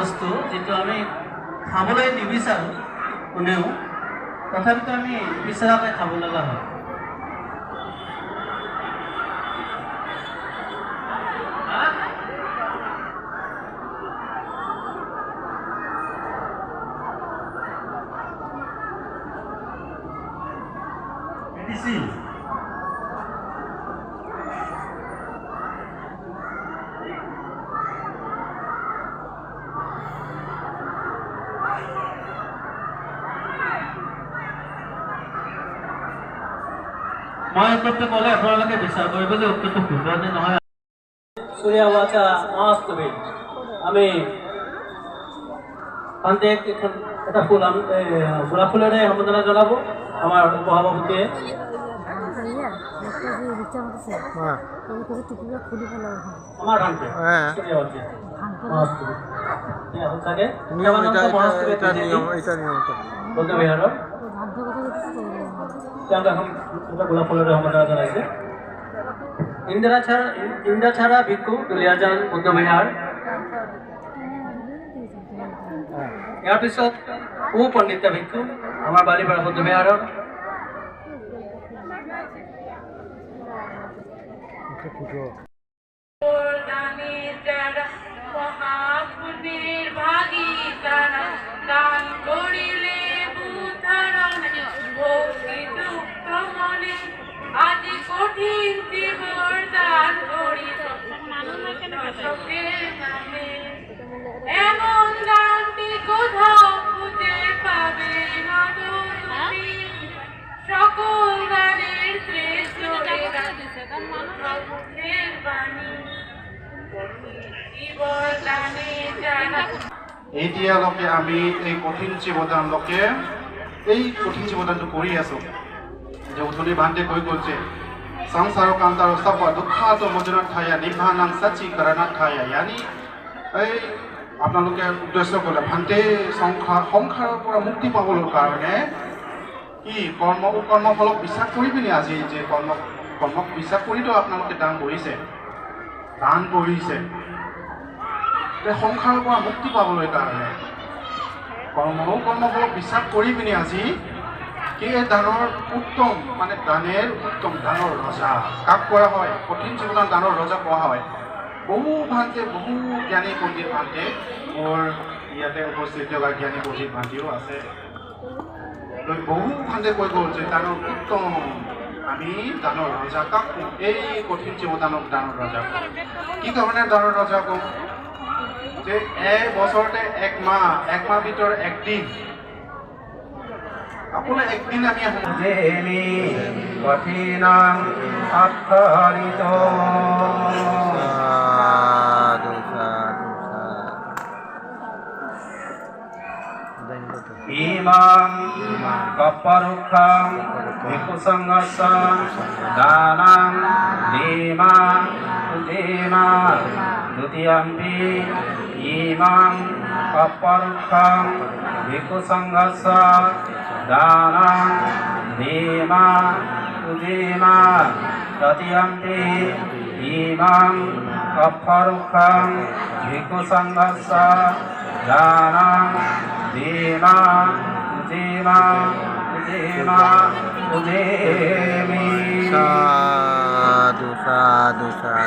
বস্তু যিটো আমি খাবলৈ নিবিচাৰোঁ কোনেও তথাপিতো আমি বিচৰাকৈ খাব লগা হয়? মেডিচিন মই উত্তৰটো ক'লে আপোনালোকে বিচাৰ কৰিব যে উত্তৰটো শুদ্ধ নে নহয় সূৰ্য বাচা মহাস্তবে আমি এখন এটা ফুল আমি গোলাপ ফুলেৰে সম্বোধনা জনাব আমাৰ উপসভাপতিয়ে ইন্দিৰা ছাড়া ভিক্ষু দুলীয়াজান বৌদ্ধ বিহাৰ ইয়াৰ পিছত সু পণ্ডিতা ভিক্ষু আমাৰ বালিপাৰা বৌদ্ধ বিহাৰৰ এটা ফুটো এতিয়ালৈকে আমি এই কঠিন জীৱদানলৈকে এই কঠিন জীৱদানটো কৰি আছোঁ। যে উঠনি ভান্তে কৈ যে সংসাৰ কান্তাৰ চাপা দুখাত মজুনাত ঠায়া নিভানাং চাচি কৰানাত ঠায়া ইয়ানি এই আপোনালোকে উদ্দেশ্য কৰিলে, ভান্তে সংসাৰ, সংসাৰৰ পৰা মুক্তি পাবলৈ কাৰণে কি কৰ্ম, কৰ্মফলক বিশ্বাস কৰি পিনি আজি? যে কৰ্ম, কৰ্মক বিশ্বাস কৰিতো আপোনালোকে দান কৰিছে দান কৰিছে যে সংসাৰৰ পৰা মুক্তি পাবলৈ কাৰণে। কৰ্ম কৰ্মফলক বিশ্বাস কৰি পিনি আজি কি এই দানৰ উত্তম মানে দানেৰ উত্তম দানৰ ৰজা কাক কোৱা হয়? কঠিন জীৱনত দানৰ ৰজা কোৱা হয়। বহু ভান্তে বহু জ্ঞানী পণ্ডিত ভান্তে মোৰ ইয়াতে উপস্থিত থকা জ্ঞানী পণ্ডিত ভান্তিও আছে। বহু ভান্তে কৈ গ'ল যে দানৰ উত্তম আমি দানৰ ৰজা কাক এই কঠিন জীৱদানক দানৰ ৰজা কি কাৰণে দানৰ ৰজা কওঁ যে এক বছৰতে এক মাহ এক মাহ ভিতৰত একদিন আপোনাৰ একদিন আমি কঠিনাং কপরুক্ষাং ভিক্ষুসংঘর্ষ দানাং ধীমা ধীমা দ্বিতীয়ম্পি ইমাং কপরুক্ষাং ভিক্ষুসংঘর্ষ দানাং ধীমা ধীমা তৃতীয়ম্পি ইমাং কপরুক্ষাং ভিক্ষুসংঘর্ষ দানাং ধীমা देवा देवा देवी साधु साधु साधु।